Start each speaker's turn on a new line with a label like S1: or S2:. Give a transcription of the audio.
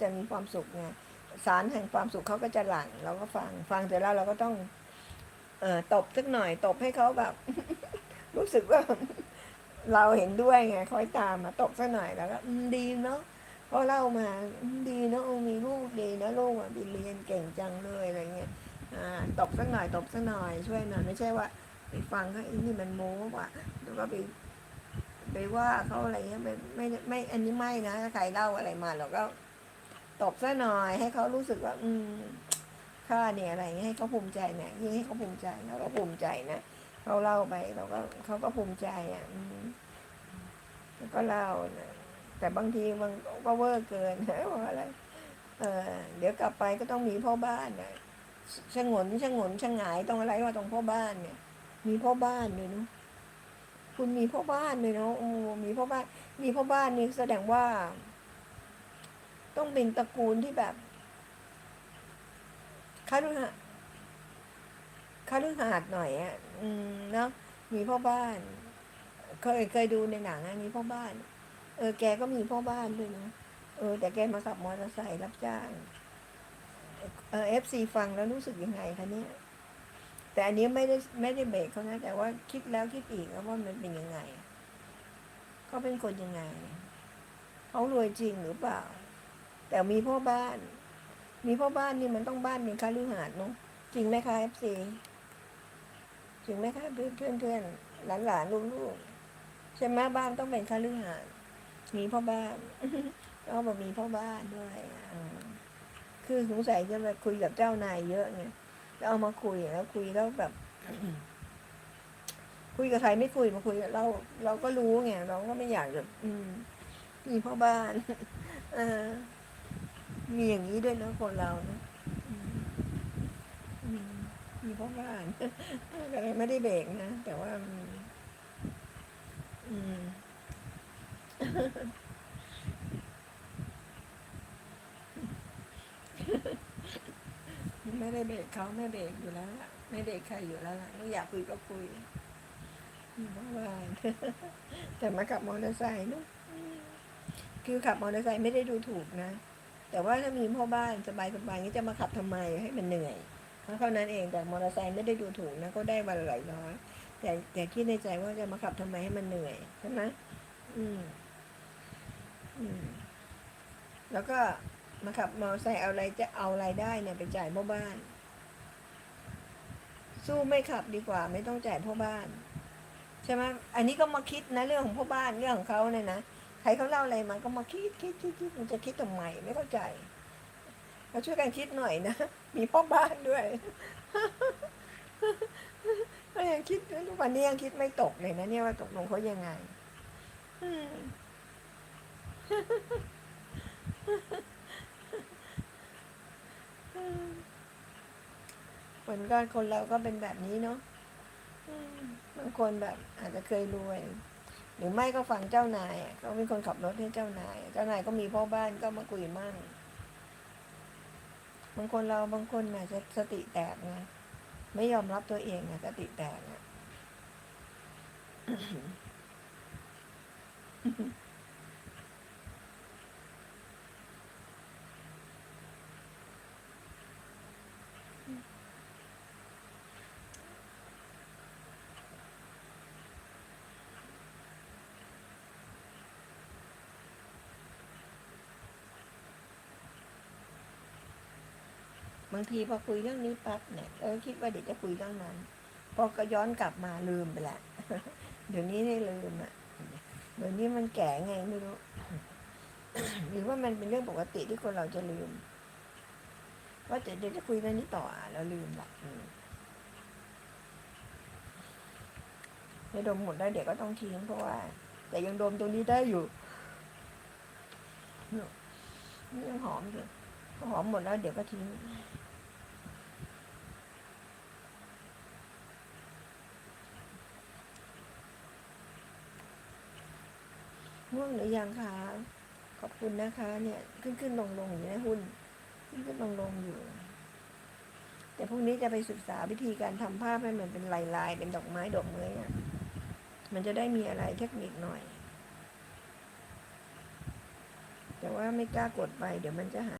S1: จะมีความสุขไงสารแห่งความสุขเขาก็จะหลั่งเราก็ฟังฟังเสร็จแล้วเราก็ต้อง เอ่อตบสักหน่อยตบให้เขาแบบ รู้สึกว่า เราเห็นด้วยไงคอยตามมาตบสักหน่อยแล้วก็ดีเนาะพอเล่ามาดีเนาะออมีลูกดีนะลูกอะดีเรียนเก่งจังเลยอะไรเงี้ยอ่าตบสักหน่อยตบสักหน่อยช่วยหน่อยไม่ใช่ว่าไปฟังเขาอ้นี่มันโม้ว่ะแล้วก็ไปไปว่าเขาอะไรเงี้ยไม่ไม่ไม่อันนี้ไม่นะถ้าใครเล่าอะไรมาเราก็ ตบซะหน่อยให้เขารู้สึกว่า อืมข้าเนี่ยอะไรเงี้ยให้เขาภูมิใจเนี่ยยิ่งให้เขาภูมิใจเราก็ภูมิใจนะเขาเล่าไปเราก็เขาก็ภูมิใจอะแล้วก็เล่านะแต่บางทีมันก็เวอร์เกินนะว่าอะไรเออเดี๋ยวกลับไปก็ต้องมีพ่อบ้านนะชงนชะงนชะงายตรงอะไรว่าตรงพ่อบ้านเนี่ย มีพ่อบ้านเลยเนาะคุณมีพ่อบ้านเลยเนาะโอ้มีพ่อบ้าน มีพ่อบ้านนี่แสดงว่า ต้องเป็นตระกูลที่แบบคารุหะคารุหาดหน่อยอะ อืมเนาะมีพ่อบ้าน เคยเคยดูในหนังอะมีพ่อบ้าน เออ แกก็มีพ่อบ้านด้วยนะเออ แต่แกมาขับมอเตอร์ไซค์รับจ้าง เออเอฟซีฟังแล้วรู้สึกยังไงคะเนี่ย แต่อันนี้ไม่ได้ไม่ได้เบรกเขานะ แต่ว่าคิดแล้วคิดอีกว่ามันเป็นยังไงเขาเป็นคนยังไงเขารวยจริงหรือเปล่า แต่มีพ่อบ้าน มีพ่อบ้านนี่มันต้องบ้านมีคาลือหาดเนาะจริงไหมคะเอฟซีจริงไหมคะเพื่อนเพื่อนเพื่อนหลานหลานลูกลูกใช่ไหมบ้านต้องเป็นคาลือหาดมีพ่อบ้านแล้วบมีพ่อบ้านด้วยคือสงสัยจะมาคุยกับเจ้านายเยอะไงแล้วเอามาคุยแล้วคุยแล้วแบบคุยกับใครไม่คุยมาคุยกับเราเราก็รู้ไงเราก็ไม่อยากจะอืมมีพ่อบ้าน เออ มีอย่างนี้ด้วยนะคนเรานะมอืมมีพ่อบ้านแต่ไม่ได้เบรกนะ แต่ว่าอืมอืมไม่ได้เบรกเขาไม่เบรกอยู่แล้วละไม่เบรกใครอยู่แล้วละไม่อยากคุยก็คุยมีพ่อบ้านแต่มากับมอเตอร์ไซค์นะคือขับมอเตอร์ไซค์ไม่ได้ดูถูกนะ แต่ว่าถ้ามีพ่อบ้านสบายๆงี้จะมาขับทำไมให้มันเหนื่อยเท่านั้นเองแต่มอเตอร์ไซค์ไม่ได้ดูถูกนะก็ได้วันหลายร้อยแต่แต่คิดในใจว่าจะมาขับทำไมให้มันเหนื่อยใช่ไหมอืม อืม แล้วก็มาขับมอเตอร์ไซค์เอาอะไรจะเอาอะไรได้เนี่ยไปจ่ายพ่อบ้าน สู้ไม่ขับดีกว่า ไม่ต้องจ่ายพ่อบ้าน ใช่ไหมอันนี้ก็มาคิดนะเรื่องของพ่อบ้านเรื่องของเขาเนี่ยนะ ใครเขาเล่าอะไรมาก็มาคิดคิดคิดคิดมันจะคิดทำไมไม่เข้าใจเราช่วยกันคิดหน่อยนะ มีพ่อบ้านด้วยก็ยังคิดทุกวันนี้ยังคิดไม่ตกเลยนะเนี่ยว่าตกลงเขายังไงอืมผลการคนเราก็เป็นแบบนี้เนาะบางคนแบบอาจจะเคยรวย หรือไม่ก็ฟังเจ้านายเขาเป็นคนขับรถให้เจ้านาย เจ้านายก็มีพ่อบ้านก็มาคุยมั่งบางคนเราบางคนอาจจะสติแตกไงไม่ยอมรับตัวเองนะสติแตกอะ บางทีพอคุยเรื่องนี้ปั๊บเนี่ยเออคิดว่าเดี๋ยวจะคุยเรื่องนั้น พอก็ย้อนกลับมาลืมไปละ เดี๋ยวนี้นี่ลืมอะ เดี๋ยวนี้มันแก่ไงไม่รู้ หรือว่ามันเป็นเรื่องปกติที่คนเราจะลืม ว่าจะเดี๋ยวจะคุยเรื่องนี้ต่อแล้วลืมละอืมให้ดมหมดแล้เดี๋ยวก็ต้องทิ้งเพราะว่า แต่ยังดมตรงนี้ได้อยู่นี่ยังหอมอยู่หอมหมดแล้วเดี๋ยวก็ทิ้ง ง่วงหรือยังคะขอบคุณนะคะ เนี่ย ขึ้นขึ้นลงลงอยู่นะหุ้นขึ้นขึ้นลงลงอยู่ แต่พรุ่งนี้จะไปศึกษาวิธีการทำภาพให้มันเป็นลายลายเป็นดอกไม้ดอกเมยอะมันจะได้มีอะไรเทคนิคหน่อย แต่ว่าไม่กล้ากดไป เดี๋ยวมันจะหาย